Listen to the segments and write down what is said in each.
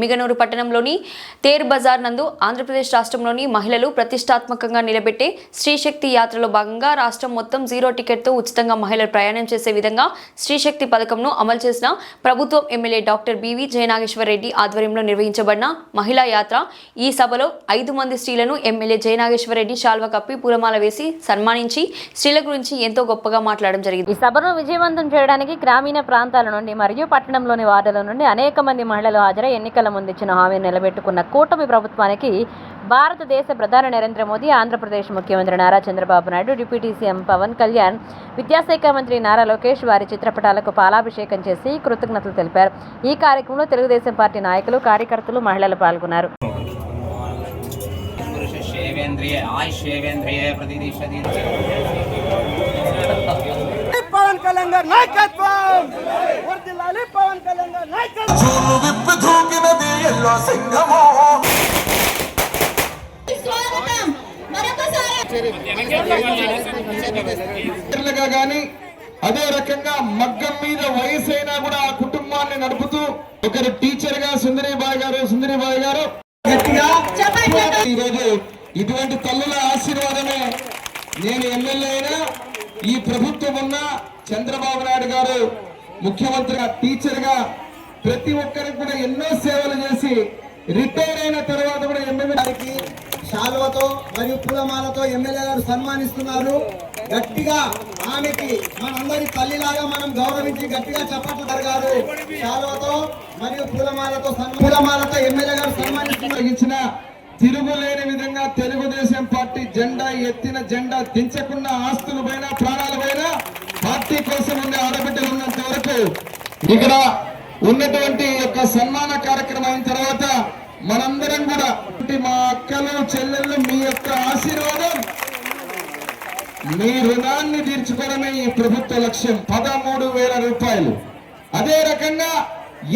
ఎమ్మిగనూరు పట్టణంలోని తేర్ బజార్ నందు ఆంధ్రప్రదేశ్ రాష్ట్రంలోని మహిళలు ప్రతిష్టాత్మకంగా నిలబెట్టే స్త్రీశక్తి యాత్రలో భాగంగా రాష్ట్రం మొత్తం జీరో టికెట్తో ఉచితంగా మహిళలు ప్రయాణం చేసే విధంగా స్త్రీశక్తి పథకంను అమలు చేసిన ప్రభుత్వం ఎమ్మెల్యే డాక్టర్ బివి జయనాగేశ్వరరెడ్డి ఆధ్వర్యంలో నిర్వహించబడిన మహిళా యాత్ర. ఈ సభలో ఐదు మంది స్త్రీలను ఎమ్మెల్యే జయనాగేశ్వరరెడ్డి శాల్వ కప్పి పూలమాల వేసి సన్మానించి స్త్రీల గురించి ఎంతో గొప్పగా మాట్లాడడం జరిగింది. ఈ సభను విజయవంతం చేయడానికి గ్రామీణ ప్రాంతాల నుండి మరియు పట్టణంలోని వార్డుల నుండి అనేక మంది మహిళలు హాజరై ఎన్నికల ముందు ఇచ్చిన హామీని నిలబెట్టుకున్న కూటమి ప్రభుత్వానికి భారతదేశ ప్రధాని నరేంద్ర మోదీ ఆంధ్రప్రదేశ్ ముఖ్యమంత్రి నారా చంద్రబాబు నాయుడు డిప్యూటీ సీఎం పవన్ కళ్యాణ్ విద్యాశాఖ మంత్రి నారా లోకేష్ వారి చిత్రపటాలకు పాలాభిషేకం చేసి కృతజ్ఞతలు తెలిపారు. ఈ కార్యక్రమంలో తెలుగుదేశం పార్టీ నాయకులు కార్యకర్తలు మహిళలు పాల్గొన్నారు. ఆయుష్ ఆయుష్యేవేంద్రియ ప్రతిదిశతి కళ్యాణ్ గారి నాయకత్వం వర్ధిల్లాలి పవన్ కళ్యాణ్ గారి నాయకత్వం! చూలు విప్పి దూకినది ఎల్లో సింగమో స్వాగతం! మరొకసారి గా గాని అదే రకంగా మగ్గం మీద వయసు అయినా కూడా ఆ కుటుంబాన్ని నడుపుతూ ఒకరు టీచర్గా సుందరిబాయి గారు సుందరిబాయి గారు గట్టిగా ఈరోజు ఇటువంటి తల్లుల ఆశీర్వాదమే నేను ఎమ్మెల్యే అయినా ఈ ప్రభుత్వం ఉన్న చంద్రబాబు నాయుడు గారు ముఖ్యమంత్రిగా టీచర్గా ప్రతి ఒక్కరికి కూడా ఎన్నో సేవలు చేసి రిటైర్ అయిన తర్వాత కూడా ఎమ్మెల్యే గారికి శాలువతో మరియు పూలమాలతో ఎమ్మెల్యే గారు సన్మానిస్తున్నారు. గట్టిగా ఆమెకి మనందరి తల్లిలాగా మనం గౌరవించి గట్టిగా చెప్పట్లు గారు శాలువతో మరియు పూలమాలతో పూలమాలతో ఎమ్మెల్యే గారు సన్మానిస్తున్నారు ఇచ్చిన తిరుగులేని విధంగా తెలుగుదేశం పార్టీ జెండా ఎత్తిన జెండా దించకుండా ఆస్తుల పైన పార్టీ కోసం ఉండే ఆడబిడ్డలు ఉన్నంత వరకు ఇక్కడ ఉన్నటువంటి యొక్క సన్మాన కార్యక్రమం అయిన తర్వాత మనందరం కూడా మా అక్కలు చెల్లెళ్ళు మీ యొక్క ఆశీర్వాదం మీ రుణాన్ని తీర్చుకోవడమే ఈ ప్రభుత్వ లక్ష్యం. పదమూడు వేల రూపాయలు. అదే రకంగా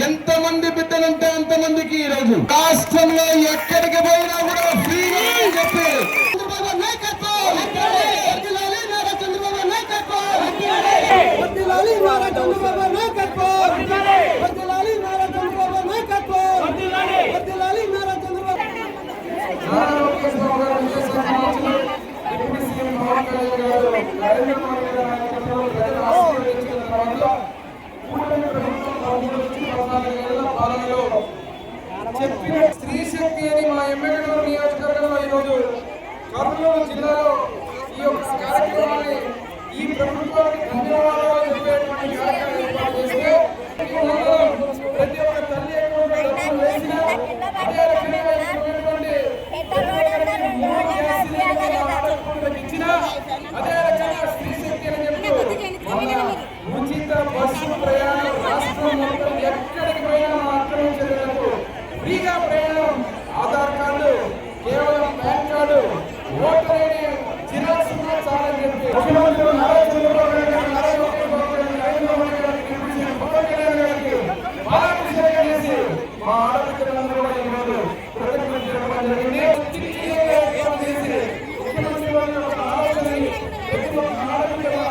ఎంతమంది బిడ్డలుంటే అంతమందికి ఈరోజు రోజు. రాష్ట్రంలో ఎక్కడికి పోయినా కూడా ఫ్రీగా అని చెప్పి చంద్రబాబు నాయకత్వం! వర్ధిల్లాలి నారా చంద్రబాబు నాయకత్వం! వర్ధిల్లాలి నారా చంద్రబాబు నాయకత్వం వర్ధిల్లాలి నారా చంద్రబాబు నాయకత్వం వర్ధిల్లాలి నారా చంద్రబాబు చెప్పిన స్త్రీ శక్తి అని మా ఎమ్మెల్యేలు నియోజకవర్గంలో ఈరోజు కర్నూలు జిల్లాలో ఈ యొక్క కార్యక్రమాన్ని ఈ ప్రభుత్వానికి ధన్యవాదాలు.